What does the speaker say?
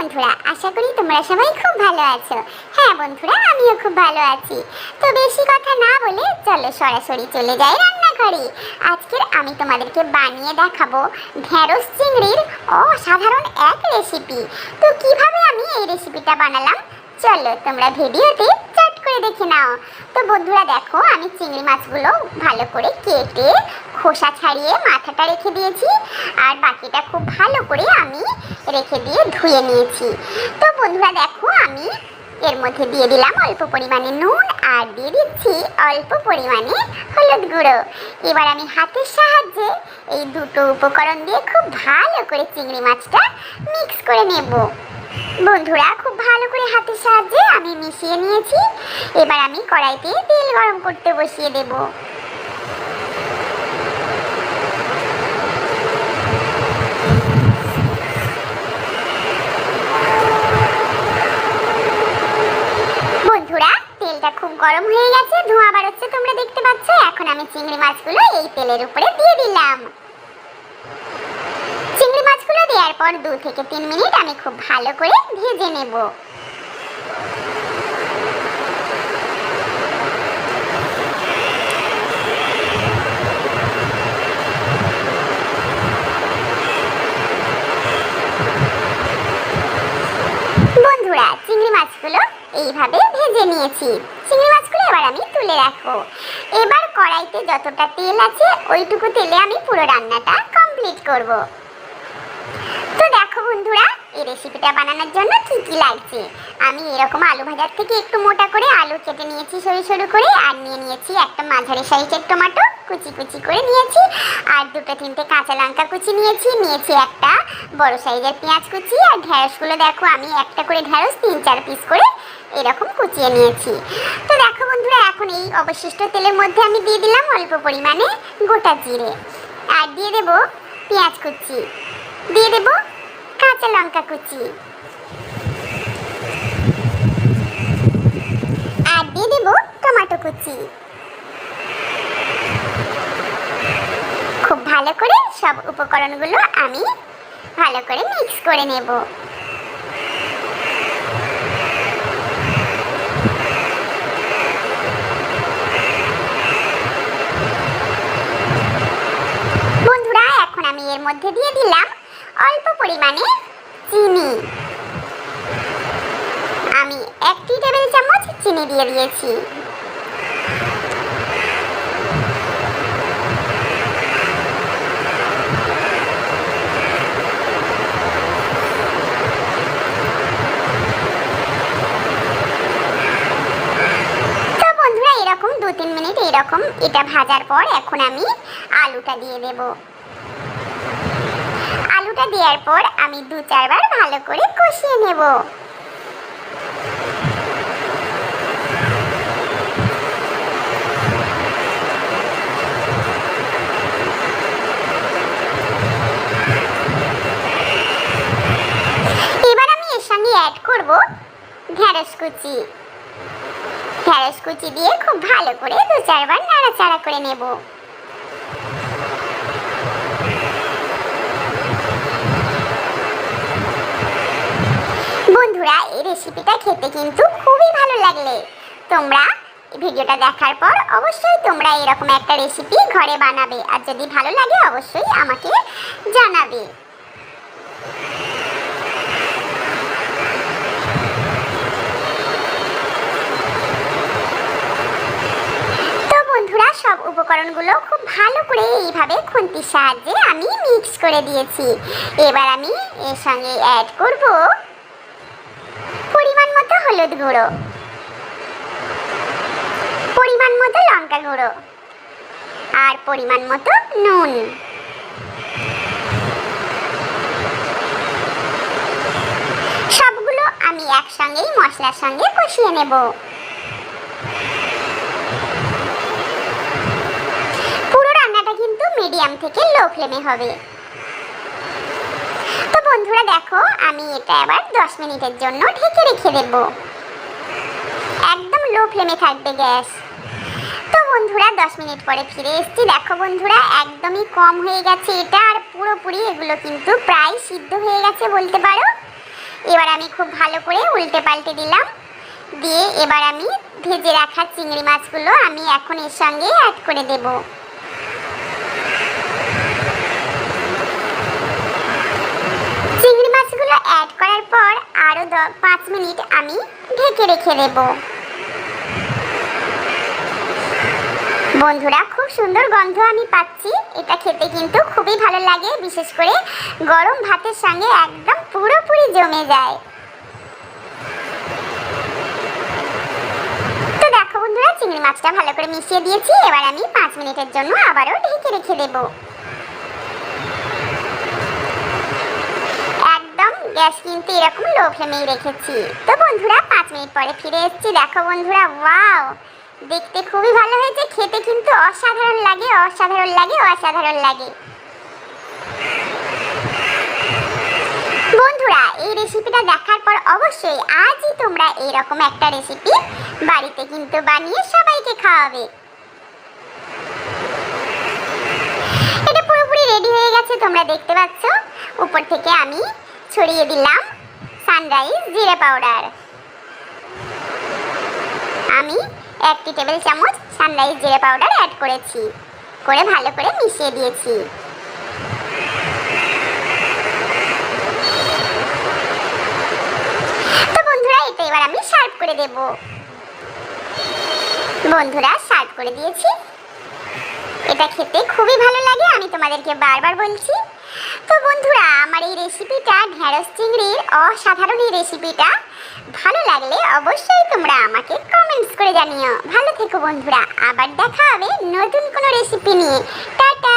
বন্ধুরা, আশা করি তোমরা সবাই খুব ভালো আছো। হ্যাঁ বন্ধুরা, আমিও খুব ভালো আছি। তো বেশি কথা না বলে চলো সরাসরি চলে যাই রান্নাঘরে। আজকের আমি তোমাদেরকে বানিয়ে দেখাবো ঢেঁড়স চিংড়ির অসাধারণ এক রেসিপি তো কীভাবে আমি এই রেসিপিটা বানালাম? চলো তোমরা ভিডিওতে করে দেখে নাও। তো বন্ধুরা দেখো, আমি চিংড়ি মাছগুলো ভালো করে কেটে খোসা ছাড়িয়ে মাথাটা রেখে দিয়েছি। আর বাকিটা খুব ভালো করে আমি রেখে দিয়ে ধুয়ে নিয়েছি। তো বন্ধুরা দেখো, আমি এর মধ্যে দিয়ে দিলাম অল্প পরিমাণে নুন আর দিয়ে দিচ্ছি অল্প পরিমাণে হলুদ গুঁড়ো। এবার আমি হাতের সাহায্যে এই দুটো উপকরণ দিয়ে খুব ভালো করে চিংড়ি মাছটা মিক্স করে নেব। বন্ধুরা, খুব ভালো করে হাতের সাহায্যে আমি মিশিয়ে নিয়েছি। এবার আমি কড়াইতে তেল গরম করতে বসিয়ে দেব। তেলটা খুব গরম হয়ে গেছে, ধোঁয়া বাড়াচ্ছে, তোমরা দেখতে পাচ্ছ? এখন আমি চিংড়ি মাছগুলো এই তেলের উপরে দিয়ে দিলাম। চিংড়ি মাছগুলো দেওয়ার পর দু থেকে তিন মিনিট আমি খুব ভালো করে ভেজে নেব। বন্ধুরা, চিংড়ি এইভাবে ভেজে নিয়েছি। চিংড়ি আমি তুলে রাখব। এবার কড়াইতে যতটা তেল আছে, ওইটুকু তেলে আমি পুরো রান্নাটা কমপ্লিট করব। তো দেখো বন্ধুরা, এই রেসিপিটা বানানোর জন্য কি কি লাগছে? আমি এরকম আলু ভাজার থেকে একটু মোটা করে আলু কেটে নিয়েছি সরু সরু করে, আর নিয়ে নিয়েছি একটা মাঝারি সাইজের টমেটো, কুচি কুচি করে নিয়েছি, আর দুটো তিনটে কাঁচা লঙ্কা কুচি নিয়েছি নিয়েছি একটা বড় সাইজের পেঁয়াজ কুচি, আর ঢ্যাঁড়সগুলো দেখো আমি একটা করে ঢ্যাঁড়স তিন চার পিস করে এরকম কুচিয়ে নিয়েছি। তো দেখো বন্ধুরা, এখন এই অবশিষ্ট তেলের মধ্যে আমি দিয়ে দিলাম অল্প পরিমাণে গোটা জিরে, আর দিয়ে দেবো পেঁয়াজ কুচি। দিয়ে দেবো কাঁচা লঙ্কা কুচি। আর দিয়ে দেবো টমেটো কুচি। খুব ভালো করে সব উপকরণগুলো আমি ভালো করে মিক্স করে নেব। বন্ধুরা, এখন আমি এর মধ্যে দিয়ে দিলাম অল্প পরিমাণে চিনি। আমি একটি টেবিল চামচ চিনি দিয়ে দিয়েছি। তিন মিনিট এরকম এটা ভাজার পর এখন আমি আলুটা দিয়ে দেবো। আলুটা দেওয়ার পর আমি দু চারবার ভালো করে কষিয়ে নেব। এবার আমি এর সঙ্গে অ্যাড করব ঢেঁড়স কুচি। ঢেঁড়স কুচি দিয়ে খুব ভালো করে দু চারবার নাড়াচাড়া করে নেব বন্ধুরা এই রেসিপিটা খেতে কিন্তু খুবই ভালো লাগলে। তোমরা ভিডিওটা দেখার পর অবশ্যই তোমরা এরকম একটা রেসিপি ঘরে বানাবে। আর যদি ভালো লাগে, অবশ্যই আমাকে জানাবে। সব উপকরণগুলো খুব ভালো করে এইভাবে খুন্তির সাহায্যে আমি মিক্স করে দিয়েছি। এবার আমি এর সঙ্গে অ্যাড করব হলুদ গুঁড়ো। পরিমাণ মতো লঙ্কা গুঁড়ো। আর পরিমাণ মতো নুন। সবগুলো আমি একসঙ্গেই মশলার সঙ্গে কষিয়ে নেব। পুরো রান্নাটা কিন্তু মিডিয়াম থেকে লো ফ্লেমে হবে। বন্ধুরা দেখো, আমি এটা আবার দশ মিনিটের জন্য ঢেকে রেখে দেব। একদম লো ফ্লেমে থাকবে গ্যাস। তো বন্ধুরা, দশ মিনিট পরে ফিরে এসেছি। দেখো বন্ধুরা, একদমই কম হয়ে গেছে এটা, আর পুরোপুরি এগুলো কিন্তু প্রায় সিদ্ধ হয়ে গেছে বলতে পারো। এবার আমি খুব ভালো করে উল্টে পাল্টে দিলাম। দিয়ে এবার আমি ভেজে রাখা চিংড়ি মাছগুলো আমি এখন এর সঙ্গে অ্যাড করে দেব চিংড়ি মাছগুলো অ্যাড করার পর আরও দ- পাঁচ মিনিট আমি ঢেকে রেখে দেবো। বন্ধুরা, খুব সুন্দর গন্ধ আমি পাচ্ছি। এটা খেতে কিন্তু খুবই ভালো লাগে, বিশেষ করে গরম ভাতের সঙ্গে একদম পুরোপুরি জমে যায়। তো দেখো বন্ধুরা, চিংড়ি মাছটা ভালো করে মিশিয়ে দিয়েছি। এবার আমি পাঁচ মিনিটের জন্য আবারও ঢেকে রেখে দেব একদম গ্যাস কিন্তু এরকম লো ফ্লেমেই রেখেছি। তো বন্ধুরা, পাঁচ মিনিট পরে ফিরে এসেছি। দেখো বন্ধুরা ওয়াও দেখতে খুবই ভালো হয়েছে, খেতে কিন্তু অসাধারণ লাগে অসাধারণ লাগে অসাধারণ লাগে। বন্ধুরা, এই রেসিপিটা দেখার পর অবশ্যই আজই তোমরা এইরকম একটা রেসিপি বাড়িতে কিন্তু বানিয়ে সবাইকে খাওয়াবে। এটা পুরোপুরি রেডি হয়ে গেছে, তোমরা দেখতে পাচ্ছ। উপর থেকে আমি ছড়িয়ে দিলাম সানরাইজ জিরে পাউডার আমি একটি টেবিল চামচ সানরাইজ জিরে পাউডার অ্যাড করেছি, করে ভালো করে মিশিয়ে দিয়েছি। তো বন্ধুরা, এটা এবার আমি সার্ভ করে দেব। বন্ধুরা সার্ভ করে দিয়েছি। এটা খেতে খুবই ভালো লাগে, আমি তোমাদেরকে বারবার বলছি। তো বন্ধুরা আমার এই রেসিপিটা ঢেঁড়স চিংড়ির অসাধারণ এই রেসিপিটা ভালো লাগলে অবশ্যই তোমরা আমাকে কমেন্টস করে জানিও। ভালো থেকো বন্ধুরা, আবার দেখা হবে নতুন কোনো রেসিপি নিয়ে। টাটা!